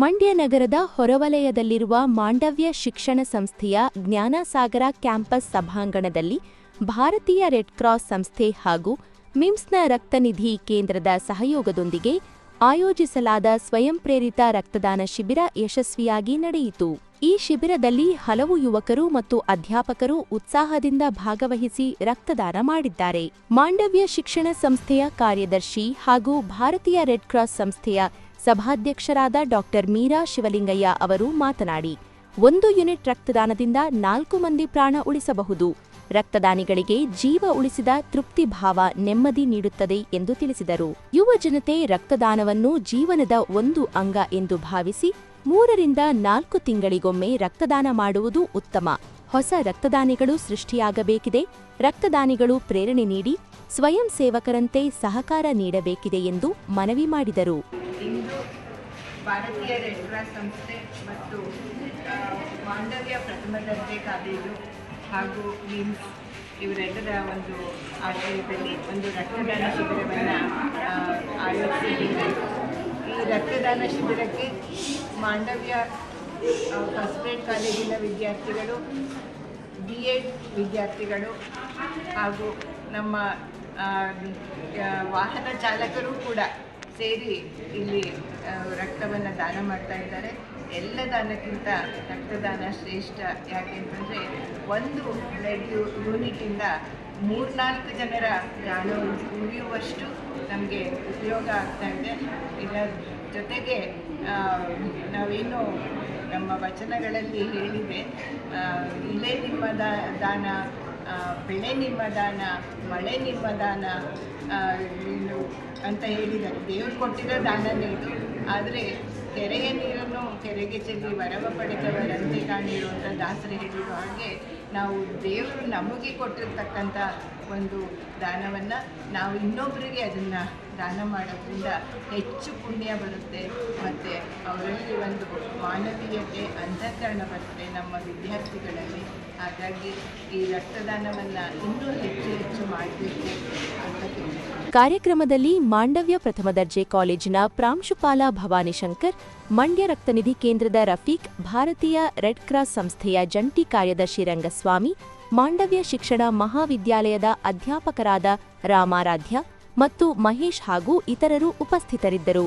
ಮಂಡ್ಯ ನಗರದ ಹೊರವಲಯದಲ್ಲಿರುವ ಮಾಂಡವ್ಯ ಶಿಕ್ಷಣ ಸಂಸ್ಥೆಯ ಜ್ಞಾನಸಾಗರ ಕ್ಯಾಂಪಸ್ ಸಭಾಂಗಣದಲ್ಲಿ ಭಾರತೀಯ ರೆಡ್ ಕ್ರಾಸ್ ಸಂಸ್ಥೆ ಹಾಗೂ ಮಿಮ್ಸ್ನ ರಕ್ತನಿಧಿ ಕೇಂದ್ರದ ಸಹಯೋಗದೊಂದಿಗೆ ಆಯೋಜಿಸಲಾದ ಸ್ವಯಂ ಪ್ರೇರಿತ ರಕ್ತದಾನ ಶಿಬಿರ ಯಶಸ್ವಿಯಾಗಿ ನಡೆಯಿತು. ಈ ಶಿಬಿರದಲ್ಲಿ ಹಲವು ಯುವಕರು ಮತ್ತು ಅಧ್ಯಾಪಕರು ಉತ್ಸಾಹದಿಂದ ಭಾಗವಹಿಸಿ ರಕ್ತದಾನ ಮಾಡಿದ್ದಾರೆ. ಮಾಂಡವ್ಯ ಶಿಕ್ಷಣ ಸಂಸ್ಥೆಯ ಕಾರ್ಯದರ್ಶಿ ಹಾಗೂ ಭಾರತೀಯ ರೆಡ್ ಕ್ರಾಸ್ ಸಂಸ್ಥೆಯ ಸಭಾಧ್ಯಕ್ಷರಾದ ಡಾಕ್ಟರ್ ಮೀರಾ ಶಿವಲಿಂಗಯ್ಯ ಅವರು ಮಾತನಾಡಿ, ಒಂದು ಯೂನಿಟ್ ರಕ್ತದಾನದಿಂದ ನಾಲ್ಕು ಮಂದಿ ಪ್ರಾಣ ಉಳಿಸಬಹುದು. ರಕ್ತದಾನಿಗಳಿಗೆ ಜೀವ ಉಳಿಸಿದ ತೃಪ್ತಿ ಭಾವ ನೆಮ್ಮದಿ ನೀಡುತ್ತದೆ ಎಂದು ತಿಳಿಸಿದರು. ಯುವ ಜನತೆ ರಕ್ತದಾನವನ್ನು ಜೀವನದ ಒಂದು ಅಂಗ ಎಂದು ಭಾವಿಸಿ, ಮೂರರಿಂದ ನಾಲ್ಕು ತಿಂಗಳಿಗೊಮ್ಮೆ ರಕ್ತದಾನ ಮಾಡುವುದು ಉತ್ತಮ. ಹೊಸ ರಕ್ತದಾನಿಗಳು ಸೃಷ್ಟಿಯಾಗಬೇಕಿದೆ. ರಕ್ತದಾನಿಗಳು ಪ್ರೇರಣೆ ನೀಡಿ, ಸ್ವಯಂ ಸೇವಕರಂತೆ ಸಹಕಾರ ನೀಡಬೇಕಿದೆ ಎಂದು ಮನವಿ ಮಾಡಿದರು. ಭಾರತೀಯ ರೆಡ್ ಕ್ರಾಸ್ ಸಂಸ್ಥೆ ಮತ್ತು ಬಾಂಧವ್ಯ ಪ್ರಥಮ ದರ್ಜೆ ಕಾಲೇಜು ಹಾಗೂ ನಿಮ್ಸ್ ಇವರೆಲ್ಲರ ಒಂದು ಆಶ್ರಯದಲ್ಲಿ ಒಂದು ರಕ್ತದಾನ ಶಿಬಿರವನ್ನು ಆಯೋಜಿಸಿದ್ದೇವೆ ಈ ರಕ್ತದಾನ ಶಿಬಿರಕ್ಕೆ ಮಾಂಡವ್ಯ ಫಸ್ಟ್ ಗ್ರೇಡ್ ಕಾಲೇಜಿನ ವಿದ್ಯಾರ್ಥಿಗಳು ಬಿ ಎಡ್ ವಿದ್ಯಾರ್ಥಿಗಳು ಹಾಗೂ ನಮ್ಮ ವಾಹನ ಚಾಲಕರು ಕೂಡ ಸೇರಿ ಇಲ್ಲಿ ರಕ್ತವನ್ನು ದಾನ ಮಾಡ್ತಾ ಇದ್ದಾರೆ. ಎಲ್ಲ ದಾನಕ್ಕಿಂತ ರಕ್ತದಾನ ಶ್ರೇಷ್ಠ ಯಾಕೆ ಅಂತಂದರೆ ಒಂದು ಬ್ಲಡ್ ಯೂನಿಟಿಂದ ಮೂರ್ನಾಲ್ಕು ಜನರ ಪ್ರಾಣ ಉಳಿಯುವಷ್ಟು ನಮಗೆ ಉಪಯೋಗ ಆಗ್ತಾ ಇದೆ. ಇದರ ಜೊತೆಗೆ ನಾವೇನು ನಮ್ಮ ವಚನಗಳಲ್ಲಿ ಹೇಳಿದೆ ಇಲ್ಲೇ ಇಲೆ ನಿಮ್ಮ ದಾನ ಬೆಳೆ ನಿಮ್ಮ ದಾನ ಮಳೆ ನಿಮ್ಮ ದಾನ ಏನು ಅಂತ ಹೇಳಿದ್ದಾರೆ. ದೇವರು ಕೊಟ್ಟಿರೋ ದಾನನೇ ಇದು. ಆದರೆ ಕೆರೆಯ ನೀರನ್ನು ಕೆರೆಗೆ ಚೆಲ್ಲಿ ವರವ ಪಡೆದವರಂತೆ ಕಾಣಿರುವಂಥ ದಾಸರು ಹೇಳಿರುವ ಹಾಗೆ ನಾವು ದೇವರು ನಮಗೆ ಕೊಟ್ಟಿರ್ತಕ್ಕಂಥ ಒಂದು ದಾನವನ್ನು ನಾವು ಇನ್ನೊಬ್ಬರಿಗೆ ಅದನ್ನು ದಾನ ಮಾಡೋದ್ರಿಂದ ಹೆಚ್ಚು ಪುಣ್ಯ ಬರುತ್ತೆ. ಮತ್ತು ಅವರಲ್ಲಿ ಒಂದು ಮಾನವೀಯತೆ, ಅಂತಃಕರಣ ಬರುತ್ತೆ ನಮ್ಮ ವಿದ್ಯಾರ್ಥಿಗಳಲ್ಲಿ. ಹಾಗಾಗಿ ಈ ರಕ್ತದಾನವನ್ನು ಇನ್ನೂ ಹೆಚ್ಚು ಹೆಚ್ಚು ಮಾಡಬೇಕು. ಕಾರ್ಯಕ್ರಮದಲ್ಲಿ ಮಾಂಡವ್ಯ ಪ್ರಥಮ ದರ್ಜೆ ಕಾಲೇಜಿನ ಪ್ರಾಂಶುಪಾಲ ಭವಾನಿ ಶಂಕರ್, ಮಂಡ್ಯ ರಕ್ತನಿಧಿ ಕೇಂದ್ರದ ರಫೀಕ್, ಭಾರತೀಯ ರೆಡ್ ಕ್ರಾಸ್ ಸಂಸ್ಥೆಯ ಜಂಟಿ ಕಾರ್ಯದರ್ಶಿ ರಂಗಸ್ವಾಮಿ, ಮಾಂಡವ್ಯ ಶಿಕ್ಷಣ ಮಹಾವಿದ್ಯಾಲಯದ ಅಧ್ಯಾಪಕರಾದ ರಾಮಾರಾಧ್ಯ ಮತ್ತು ಮಹೇಶ್ ಹಾಗೂ ಇತರರು ಉಪಸ್ಥಿತರಿದ್ದರು.